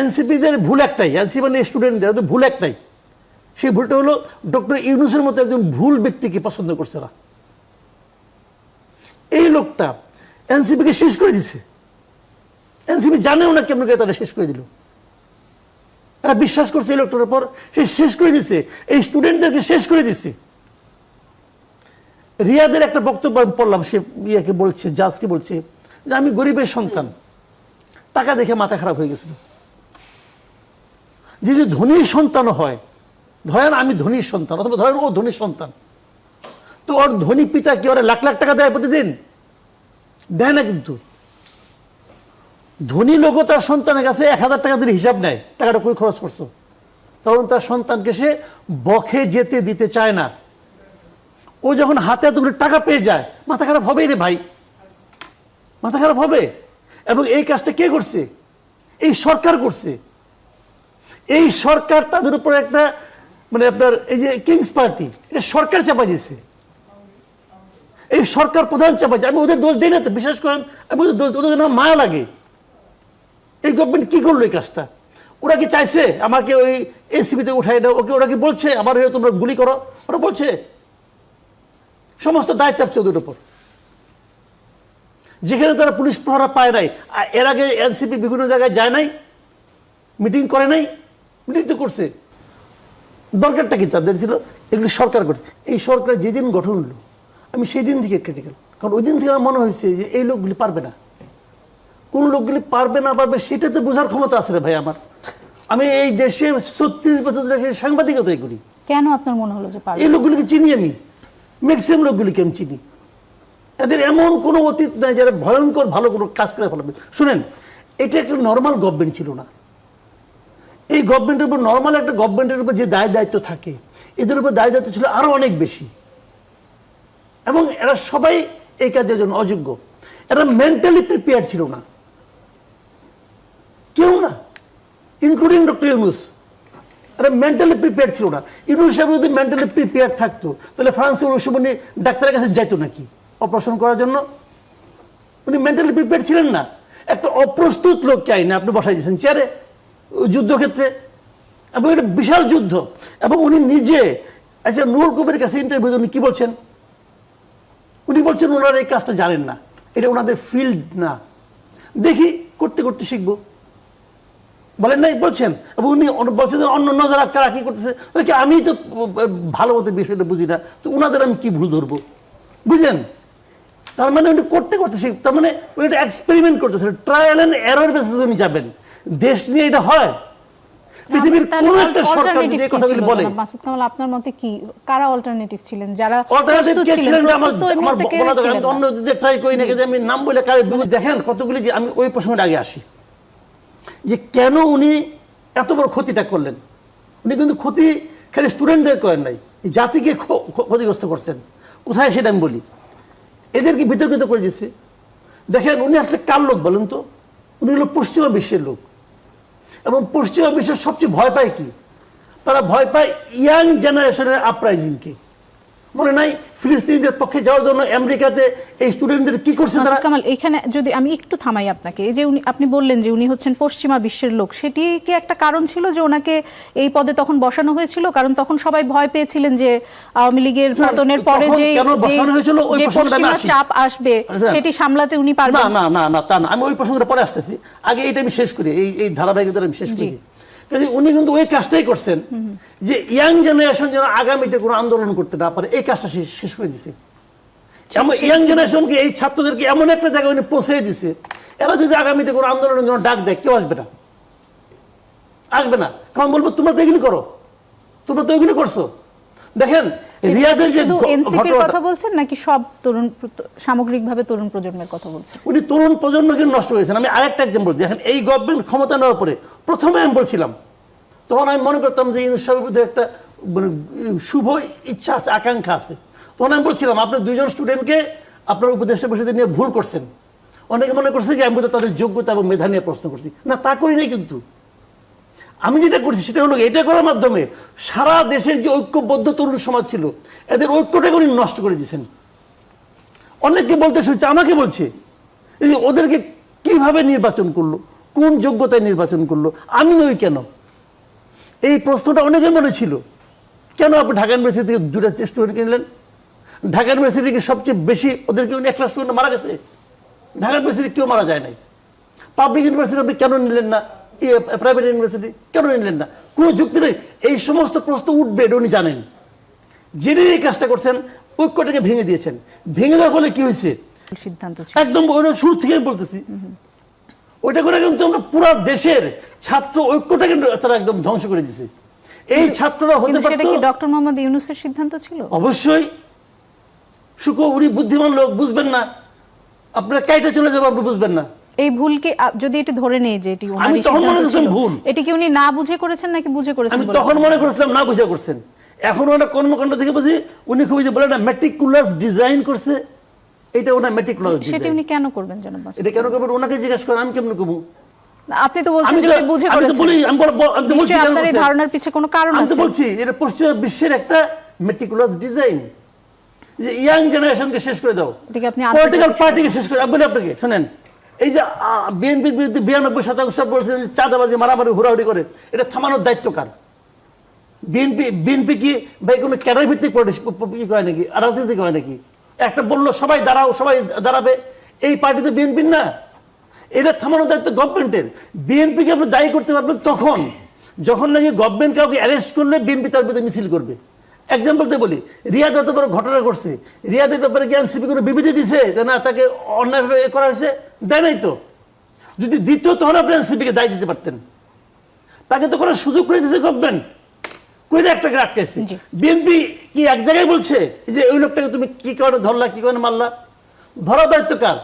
এনসিপিদের ভুল একটাই, এনসিপি মানে স্টুডেন্টদের ওদের ভুল একটাই। সেই ভুলটা হলো ডক্টর ইউনুসের মতো একজন ভুল ব্যক্তিকে পছন্দ করছে না এই লোকটা এনসিপিকে শেষ করে দিছে। এনসিপি জানেও না কেমন করে তারা শেষ করে দিল। তারা বিশ্বাস করছে এই লোকটার উপর, সে শেষ করে দিছে, এই স্টুডেন্টদেরকে শেষ করে দিছে। রিয়াদের একটা বক্তব্য আমি পড়লাম, সে ইয়েকে বলছে, জাজকে বলছে, যে আমি গরিবের সন্তান। টাকা দেখে মাথা খারাপ হয়ে গেছিল। যে যদি ধনীর সন্তান হয়, ধরেন আমি ধনীর সন্তান, অথবা ধরেন ও ধনীর সন্তান, তো ওর ধনী পিতা কি ওরা লাখ লাখ টাকা দেয় প্রতিদিন? দেয় না কিন্তু। ধনী লোকও তার সন্তানের কাছে এক হাজার টাকা দিয়ে হিসাব নেয়, টাকাটা কই খরচ করছ? তখন তার সন্তানকে সে বখে যেতে দিতে চায় না। ও যখন হাতে এতগুলো টাকা পেয়ে যায়, মাথা খারাপ হবেই রে ভাই। মাথা খারাপ হবে। এবং এই কাজটা কে করছে? এই সরকার করছে। এই সরকার তাদের উপর একটা মানে আপনার এই যে কিংস পার্টি এটা সরকার চাপা দিয়েছে। এই সরকার প্রধান চাপা আমি ওদের দোষ দিই না তো, বিশ্বাস করেন, আমি ওদের দোষ ওদের জন্য মায়া লাগে। এই গভর্নমেন্ট কি করল এই কাজটা? ওরা কি চাইছে আমাকে ওই এসিবিতে উঠাই দাও? ওকে, ওরা কি বলছে, আমার হয়ে তোমরা গুলি করো? ওরা বলছে, সমস্ত দায় চাপছে ওদের উপর। যেখানে তারা পুলিশ প্রহরা পায় নাই এর আগে এনসিপি বিভিন্ন জায়গায় যায় নাই মিটিং করে নাই তো করছে। দরকারটা কি তাদের ছিল? এগুলি সরকার করছে। এই সরকার যেদিন গঠন হলো আমি সেই দিন থেকে ক্রিটিক্যাল কারণ ওই দিন থেকে আমার মনে হয়েছে যে এই লোকগুলি পারবে না। কোন লোকগুলি পারবে না পারবে সেটা তো বোঝার ক্ষমতা আছে রে ভাই আমার। আমি এই দেশে ছত্রিশ বছর ধরে সাংবাদিকতাই করি। কেন আপনার মনে হলো যে এই লোকগুলিকে চিনি আমি। ম্যাক্সিমাম লোকগুলিকে আমি চিনি। এদের এমন কোনো অতীত নাই যারা ভয়ঙ্কর ভালো কোনো কাজ করে ফেলবে। শুনেন এটা একটা নর্মাল গভর্নমেন্ট ছিল না। এই গভর্নমেন্টের উপর নর্মাল একটা গভর্নমেন্টের উপর যে দায় দায়িত্ব থাকে, এদের উপর দায় দায়িত্ব ছিল আরও অনেক বেশি। এবং এরা সবাই এই কাজের জন্য অযোগ্য। এরা মেন্টালি প্রিপেয়ার ছিল না। কেউ না ইনক্লুডিং ডক্টর ইউনুস এরা মেন্টালি প্রিপেয়ার ছিল না। ইউনুস সাহেব যদি মেন্টালি প্রিপেয়ার থাকতো, তাহলে ফ্রান্সে ওই সময় ডাক্তারের কাছে যাইতো নাকি অপারেশন করার জন্য? উনি মেন্টালি প্রিপেয়ার ছিলেন না। একটা অপ্রস্তুত লোককে আইনে আপনি বসাই দিয়েছেন, চেয়ারে। যুদ্ধক্ষেত্রে। এবং এটা বিশাল যুদ্ধ। এবং উনি নিজে আচ্ছা নুরুল কবির কাছে ইন্টারভিউ উনি কি বলছেন? উনি বলছেন, ওনারা এই কাজটা জানেন না। এটা ওনাদের ফিল্ড না। দেখি, করতে করতে শিখব। বলেন নাই, বলছেন। এবং উনি বলছেন অন্য অন্য যারা কারা কি করতেছে? ওই আমি তো, ভালো মতো বিষয়টা বুঝি না। তো ওনাদের আমি কি ভুল ধরবো? বুঝলেন? তার মানে উনি করতে করতে শিখ, তার মানে উনি একটা এক্সপেরিমেন্ট করতেছেন। ট্রায়াল অ্যান্ড এরর বেসিস উনি যাবেন। দেশ নিয়ে এটা হয়। পৃথিবীর কোন একটা সরকার যদি এই কথাগুলি বলে। মাসুদ কামাল আপনার মতে কি? কারা অল্টারনেটিভ ছিলেন? যারা অল্টারনেটিভ কে ছিলেন আমার আমার বলা দরকার? আমি। অন্য দিকে ট্রাই করি না যে আমি নাম বলে কারে দেখেন কতগুলি যে আমি ওই প্রসঙ্গের আগে আসি। যে কেন উনি এত বড় ক্ষতিটা করলেন? উনি কিন্তু ক্ষতি খালি স্টুডেন্টদের করেন নাই। জাতিকে ক্ষ- ক্ষ- ক্ষতিগ্রস্ত করছেন। কোথায় সেটা আমি বলি? এদেরকে বিতর্কিত করে দিয়েছে। দেখেন উনি আসলে কার লোক বলেন তো? উনি হলো পশ্চিমা বিশ্বের লোক। এবং পশ্চিমা বিশ্বের সবচেয়ে ভয় পায় কি? তারা ভয় পায় ইয়াং জেনারেশনের আপরাইজিংকে মনে নাই ফিলিস্তিনিদের পক্ষে যাওয়ার জন্য আমেরিকাতে এই স্টুডেন্টদের কি করছে তারা? কামাল এখানে যদি আমি একটু থামাই আপনাকে এই যে উনি আপনি বললেন যে উনি হচ্ছেন পশ্চিমা বিশ্বের লোক সেটি কি একটা কারণ ছিল যে ওনাকে এই পদে তখন বসানো হয়েছিল? কারণ তখন সবাই ভয় পেয়েছিলেন যে আওয়ামী লীগের পতনের পরে যে বসানো যে- হয়েছিল? ওই প্রসঙ্গটা চাপ আসবে। সেটি সামলাতে উনি না পারবেন? না না না তা না আমি ওই প্রসঙ্গটা পরে আসতেছি। আগে এটা আমি শেষ করি এই এই ধারাবাহিকতা আমি শেষ করি। কাজে উনি কিন্তু ওই কাজটাই করছেন। যে ইয়াং জেনারেশন যেন আগামীতে কোনো আন্দোলন করতে না পারে এই কাজটা শেষ করে দিছে। এমন ইয়াং জেনারেশনকে এই ছাত্রদেরকে এমন একটা জায়গায় উনি পৌঁছে দিছে এরা যদি আগামীতে কোনো আন্দোলনের জন্য ডাক দেয় কেউ আসবে না। আসবে না। কারণ বলব তোমরা তো এগুলি করো। তোমরা তো এগুলি করছ। দেখেন রিয়াদের যে এনসিপির কথা বলছেন নাকি সব তরুণ সামগ্রিকভাবে তরুণ প্রজন্মের কথা বলছেন? উনি তরুণ প্রজন্মকে নষ্ট করেছেন। আমি আরেকটা এক্সাম্পল দেখেন এই গভর্নমেন্ট ক্ষমতা নেওয়ার পরে প্রথমে আমি বলছিলাম তখন আমি মনে করতাম যে ইউনুস সাহেবের মধ্যে একটা মানে শুভ ইচ্ছা আছে আকাঙ্ক্ষা আছে। তখন আমি বলছিলাম আপনি দুইজন স্টুডেন্টকে আপনার উপদেষ্টা পরিষদে নিয়ে ভুল করছেন। অনেকে মনে করছে যে আমি তাদের যোগ্যতা এবং মেধা নিয়ে প্রশ্ন করছি। না তা করি নাই কিন্তু। আমি যেটা করছি সেটা হলো এটা করার মাধ্যমে সারা দেশের যে ঐক্যবদ্ধ তরুণ সমাজ ছিল, এদের ঐক্যটাকে উনি নষ্ট করে দিয়েছেন। অনেককে বলতে শুনছে, আমাকে বলছে ওদেরকে কীভাবে নির্বাচন করল, কোন যোগ্যতায় নির্বাচন করল, আমি নই কেন? এই প্রশ্নটা অনেকের মনে ছিল, কেন আপনি ঢাকা ইউনিভার্সিটি থেকে দুটা স্টুডেন্ট কিনলেন? ঢাকা ইউনিভার্সিটি কি সবচেয়ে বেশি ওদেরকে উনি একটা স্টুডেন্ট মারা গেছে। ঢাকা ইউনিভার্সিটি কেউ মারা যায় নাই। পাবলিক ইউনিভার্সিটি আপনি কেন নিলেন না? প্রাইভেট ইউনিভার্সিটি কেন নিলেন না? কোনো যুক্তি নেই। এই সমস্ত প্রশ্ন উঠবে এটা উনি জানেন। জেনে এই কাজটা করছেন ঐক্যটাকে ভেঙে দিয়েছেন। ভেঙে দেওয়ার ফলে কি হয়েছে? সিদ্ধান্ত একদম শুরু থেকে বলতেছি। ওইটা করে কিন্তু আমরা পুরো দেশের ছাত্র ঐক্যটাকে তারা একদম ধ্বংস করে দিছে এই ছাত্ররা হতে সেটা কি ডক্টর মোহাম্মদ ইউনুসের সিদ্ধান্ত ছিল? অবশ্যই। সুখ উনি বুদ্ধিমান লোক বুঝবেন না। আপনারা কাইটা চলে যাব আপনি বুঝবেন না। এই ভুলকে যদি এটি ধরে নেই যে এটি ওনারই তখন মনে করছিলাম ছিল, ভুল। এটি কি উনি না বুঝে করেছেন নাকি বুঝে করেছেন আমি তখন মনে করছিলাম না বুঝে করছেন। এখন ওনার কর্মকাণ্ড থেকে বুঝি উনি খুবই যে বলে না মেট্রিকুলাস ডিজাইন করছে। এটা ওনার মেট্রিকুলাস সেটি উনি কেন করবেন মাসুদ? এটা কেন করবেন? ওনাকে জিজ্ঞেস করেন আমি কেমন করব? আপনি তো বলছেন যে তো বুঝে আমি তো করেছেন। আমি বল- বল- আমি তো বলছি আপনার এই ধারণার পিছে কোনো কারণ আছে আমি তো বলছি এটা পশ্চিম বিশ্বের একটা মেট্রিকুলাস ডিজাইন যে ইয়াং জেনারেশনকে শেষ করে দাও। এটাকে আপনি পলিটিক্যাল পার্টিকে শেষ করে আমি বলি আপনাকে শোনেন। এই যে বিএনপির বিরুদ্ধে বিরানব্বই শতাংশ বলছেন যে চাঁদাবাজি, মারামারি, হুড়াহুড়ি করে, এটা থামানোর দায়িত্ব কার? বিএনপি বিএনপি কি ভাই কোনো ক্যাডার ভিত্তিক ই করে নাকি? রাজনীতি করে নাকি? একটা বলল, সবাই দাঁড়াও, সবাই দাঁড়াবে। এই পার্টি তো বিএনপির না। এটা থামানোর দায়িত্ব গভর্নমেন্টের। বিএনপিকে আপনি দায়ী করতে পারবেন তখন। যখন নাকি গভর্নমেন্ট কাউকে অ্যারেস্ট করলে বিএনপি তার বিরুদ্ধে মিছিল করবে। এক্সাম্পল দিয়ে বলি রিয়াদ এত বড় ঘটনা ঘটছে। রিয়াদের ব্যাপারে কি এনসিপি কোনো বিবৃতি দিছে যে না তাকে অন্যায়ভাবে এ করা হয়েছে দেয় নাই তো। যদি দ্বিতীয় তখন আপনি এনসিপিকে দায় দিতে পারতেন। তাকে তো করার সুযোগ করে দিয়েছে গভর্নমেন্ট কইরা একটাকে আটকাইছে বিএনপি কি এক জায়গায় বলছে যে ওই লোকটাকে তুমি কি কারণে ধরলা কি কারণে মারলা? ধরা দায়িত্ব কার?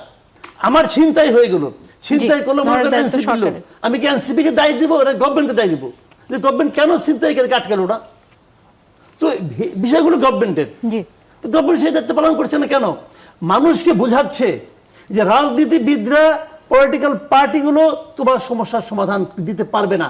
আমার চিন্তাই হয়ে গেল। চিন্তাই করল মনে। আমি কি এনসিপি কে দায় দিব না গভর্নমেন্টকে দায় দিব। যে গভর্নমেন্ট কেন চিন্তাই করে আটকালো না তো বিষয়গুলো গভর্নমেন্টের তো গভর্নমেন্ট সেই দায়িত্ব পালন করছে না কেন? মানুষকে বোঝাচ্ছে যে রাজনীতিবিদরা পলিটিক্যাল পার্টিগুলো তোমার সমস্যার সমাধান দিতে পারবে না।